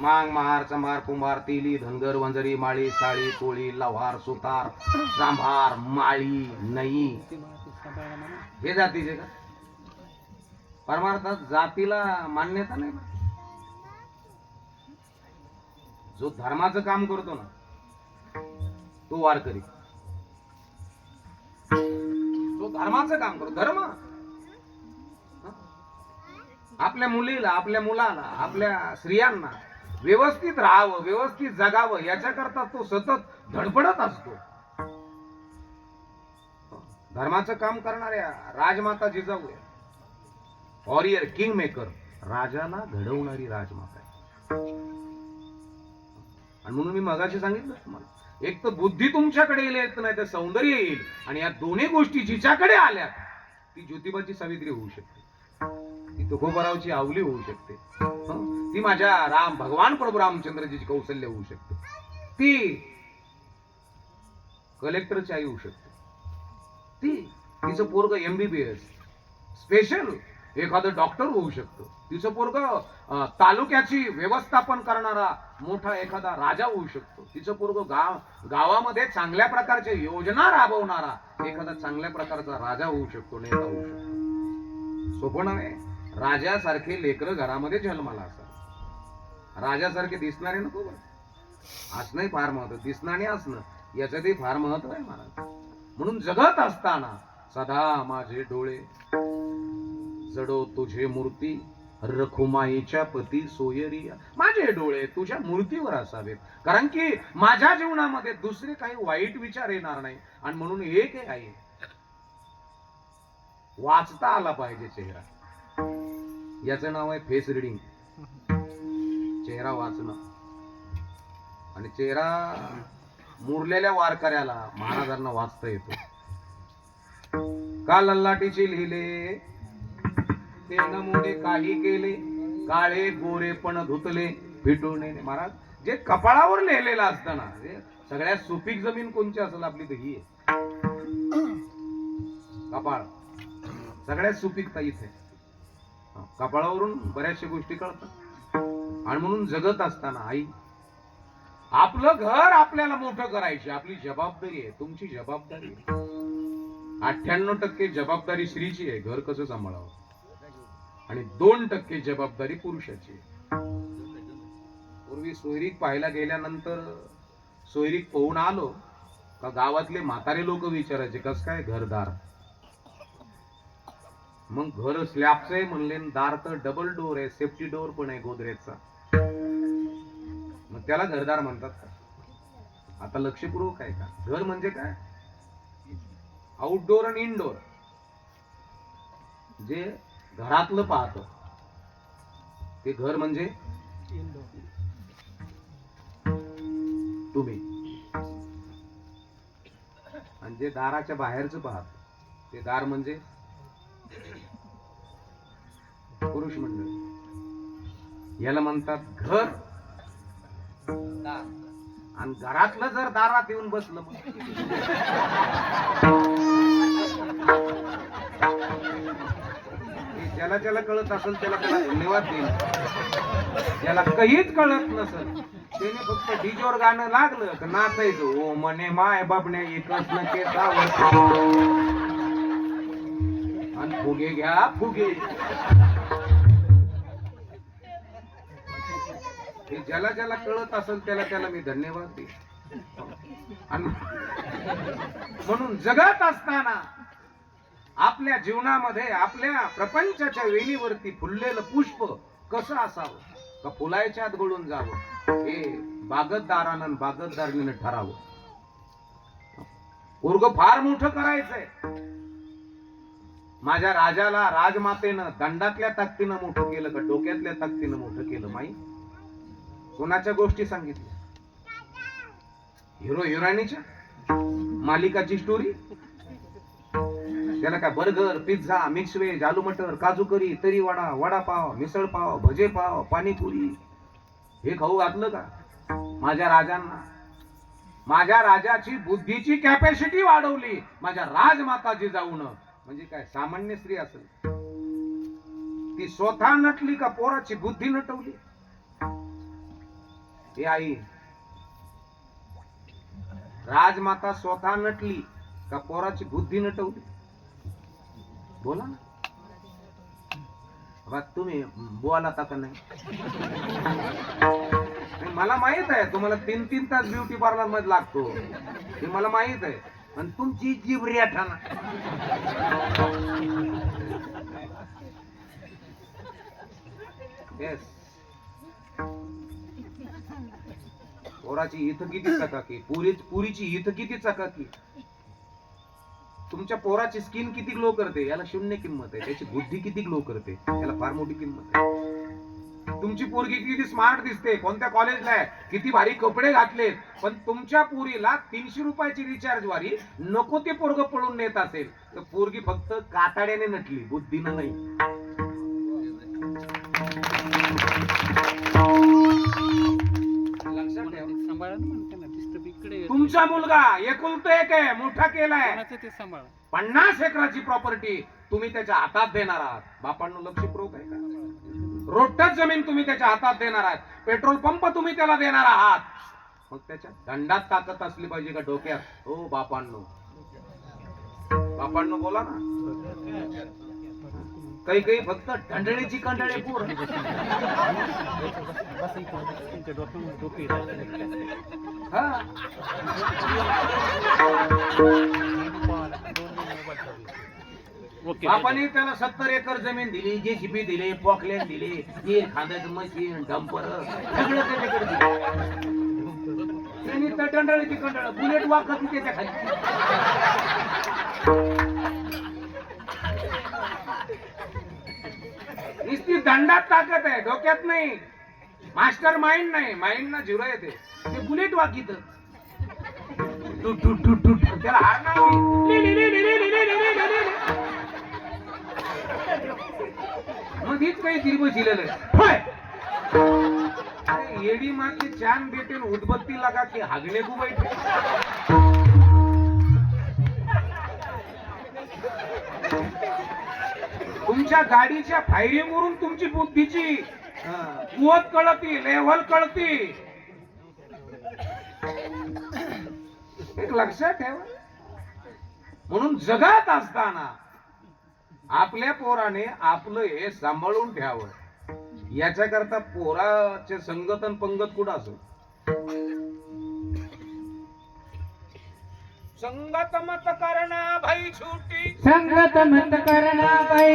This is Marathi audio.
मांग महार चंभार कुंभार तेली धनगर वंजरी माळी साळी कोळी लव्हार सुतार सांभार माळी नई हे जातीचे का? परमार्थात जातीला मान्यता नाही जो धर्माचं काम करतो ना तो वारकरी तो धर्माचं काम करतो धर्म. आपल्या मुलीला आपल्या मुलाला आपल्या स्त्रियांना व्यवस्थित राहावं व्यवस्थित जगावं याच्याकरता तो सतत धडपडत असतो. धर्माचं काम करणाऱ्या Rajmata Jijau warrior king maker राजाला घडवणारी राजमाता आणि म्हणून मी मगाशी सांगितलं तुम्हाला एक तर बुद्धी तुमच्याकडे येईल तर नाही तर सौंदर्य येईल आणि या दोन्ही गोष्टी जिच्याकडे आल्या ती ज्योतिबाची सावित्री होऊ शकते. ती तुकोबरावची आवली होऊ शकते. ती माझ्या राम भगवान प्रभू रामचंद्रजीची कौशल्य होऊ शकते. ती कलेक्टरची आई होऊ शकते. ती तिचं पोरग एमबीबीएस स्पेशल एखादं डॉक्टर होऊ शकतं. तिचं पोरग तालुक्याची व्यवस्थापन करणारा मोठा एखादा राजा होऊ शकतो. तिचं पोरग गाव गावामध्ये चांगल्या प्रकारच्या योजना राबवणारा एखादा चांगल्या प्रकारचा राजा होऊ शकतो नेता होऊ शकतो. सोपं नव्हे राजासारखे लेकर घरामध्ये जन्माला असतात. राजासारखे दिसणारे नको बरं. असणंही फार महत्त्व दिसणं आणि असणं याच्यातही फार महत्त्व आहे महाराज. म्हणून जगत असताना सदा माझे डोळे जडो तुझे मूर्ती रखुमाईच्या पती सोयरिया. माझे डोळे तुझ्या मूर्तीवर असावेत. कारण की माझ्या जीवनामध्ये दुसरे काही वाईट विचार येणार नाही. आणि म्हणून एक आहे वाचता आला पाहिजे चेहरा. याचं नाव आहे फेस रिडिंग. चेहरा वाचणं. आणि चेहरा मुरलेल्या वारकऱ्याला महाराजांना वाचता येतो. का लल्लाटीचे लिहिले? ते नमुने काही केले काळे गोरे पण धुतले फिटून महाराज जे कपाळावर लिहिलेलं असतं ना सगळ्यात सुपीक जमीन कोणची असेल आपली तर ही आहे. कपाळ. सगळ्यात सुपीकता इथे. आहे कपाळावरून बऱ्याचशा गोष्टी कळतात. आणि म्हणून जगत असताना आई आपलं घर आपल्याला मोठं करायची आपली जबाबदारी आहे तुमची जबाबदारी अठ्ठ्याण्णव टक्के जबाबदारी स्त्रीची आहे घर कसं सांभाळावं? आणि दोन टक्के जबाबदारी पुरुषाची आहे. पूर्वी सोयरीक पाहायला गेल्यानंतर सोयरीक पोहून आलो का गावातले म्हातारे लोक विचारायचे कस काय घरदार? मग घर स्लॅबचं आहे म्हणले दार तर डबल डोर आहे सेफ्टी डोर पण आहे गोदरेजचा. त्याला घरदार म्हणतात का? आता लक्षपूर्वक आहे का घर म्हणजे काय? आउटडोर आणि इनडोर जे घरातलं पाहत. ते घर म्हणजे? तुम्ही. आणि जे दाराच्या बाहेरचं पाहत ते दार म्हणजे? पुरुष मंडळ. याला म्हणतात घर. आणि घरातलं जर दारात येऊन बसलं ज्याला ज्याला कळत असेल त्याला त्याला धन्यवाद देईल ज्याला काहीच कळत नसेल त्याने फक्त डीजोर गाणं लागलं का नाचायचं. ओ म्हणे माय बाबण्या एकच न आणि फुगे घ्या फुगे. हे ज्याला ज्याला कळत असेल त्याला त्याला मी धन्यवाद दे म्हणून जगत असताना आपल्या जीवनामध्ये आपल्या प्रपंचाच्या वेणीवरती फुललेलं पुष्प कसं असावं? का फुलायच्या आत गळून जावं? हे बागतदारानं आणि बागतदारणीनं ठरावं. पोरग फार मोठं करायचंय. माझ्या राजाला राजमातेनं दंडातल्या ताकदीनं मोठं केलं का डोक्यातल्या ताकदीनं मोठं केलं माई? कोणाच्या गोष्टी सांगितल्या? हिरो हिरोईनीच्या? मालिकाची स्टोरी त्याला काय बर्गर पिझ्झा मिक्स व्हेज आलू मटर काजू करी तरी वडा वडापाव मिसळ पाव भजे पाव पाणीपुरी. हे खाऊ घातलं का? माझ्या राजांना. माझ्या राजाची बुद्धीची कॅपॅसिटी वाढवली. माझ्या राजमाताची जाऊन. म्हणजे काय सामान्य स्त्री असेल. ती स्वतः नटली का पोराची बुद्धी नटवली? हे आई. राजमाता स्वतः नटली का पोराची बुद्धी नटवली? बोला ना. बा तुम्ही बोला का नाही? मला माहीत आहे तुम्हाला तीन तीन तास ब्युटी पार्लरमध्ये लागतो. हे मला माहीत आहे पण तुमची जीभ रेठाना येस पोराची इथं किती चकाकी? पुरी पुरीची इथं किती चकाकी? तुमच्या पोराची स्किन किती ग्लो करते? याला शून्य किंमत आहे. त्याची बुद्धी किती ग्लो करते? याला फार मोठी किंमत आहे. तुमची पोरगी किती स्मार्ट दिसते? कोणत्या कॉलेजला आहे? किती भारी कपडे घातले पण तुमच्या पोरीला तीनशे रुपयाची रिचार्ज वारी नको ते पोरग पळून नेत असेल. तर पोरगी फक्त काताड्याने नटली. बुद्धीनं नाही. तुमचा मुलगा एकुलत एक आहे मोठा केलाय. कोणाचं ते सांभाळा. पन्नास एकराची प्रॉपर्टी तुम्ही त्याच्या हातात देणार आहात. बापांना लक्षपूर्वक आहे का रोटच जमीन तुम्ही त्याच्या हातात देणार आहात. पेट्रोल पंप तुम्ही त्याला देणार आहात. मग त्याच्या दंडात ताकद असली पाहिजे का डोक्यात? हो बापांनो. बापांनो बोला ना. काही काही फक्त दंडळीची कंडळे पूर. ओके. बापाने त्याला सत्तर एकर जमीन दिली जेसीबी दिले पॉकलेन दिले ते खांद्याचं मशीन डंपर सगळं त्याच्याकडे दिलं. त्यांनी बुलेट वाकत त्याच्याखाली. नुसती दंडात ताकद आहे डोक्यात नाही. मास्टर माइंड नाही माइंड ना झिरो येते बुलेट वाकीत त्याला मग हीच काही दिलबो शिलेलं येडी मागे चान बेटेन उदबत्ती लागा की हागणे खूप बैठे तुमच्या गाडीच्या फायरिंगवरून तुमची बुद्धीची कुवत कळती लेव्हल कळती एक लक्षात ठेवा. म्हणून जगात असताना आपल्या पोराने आपलं हे सांभाळून ठेवावं. याच्याकरता पोराचे संगतन पंगत कुठं असो? संगत मत करणा भाई छुटी. संगत मत करणा भाई